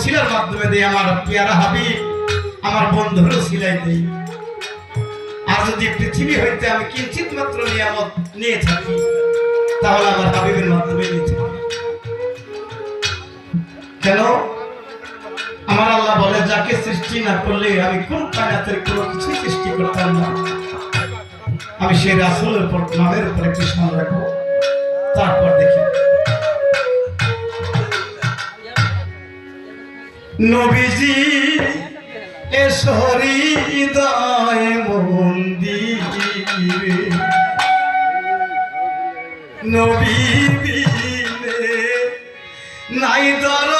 ওসিলার মাধ্যমে দিয়ে আমার পেয়ারা হাবিব, আমার বন্ধুরও সিলাই দেই। আর যদি পৃথিবী হইতে আমি কিঞ্চিত মাত্র নিয়ামত নিয়ে থাকি, তাহলে আমার হাবিবের মাধ্যমে নিয়ে থাকি। কেন? আমার আল্লাহ বলে, যাকে সৃষ্টি না করলে আমি কোন কায়নাতের কোনো কিছু সৃষ্টি করতাম না। আমি সেই রাসুলের উপর নামের উপর স্মরণ রাখব। তারপর দেখি। নবীজি এ হৃদয় মন্দির। নবী নাই দর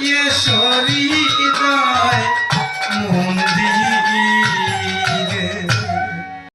Yes, sorry.